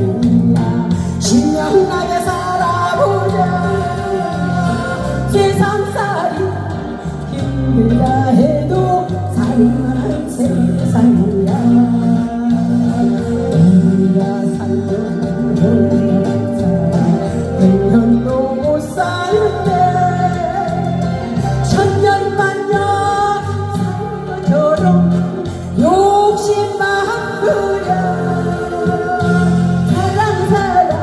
살아보자 신명나게 살아보자 세상살이 힘들다 해도 살만한 세상이야. 우리가 살던 백년도 못 사는데 천년만년 살것처럼 욕심만 흐려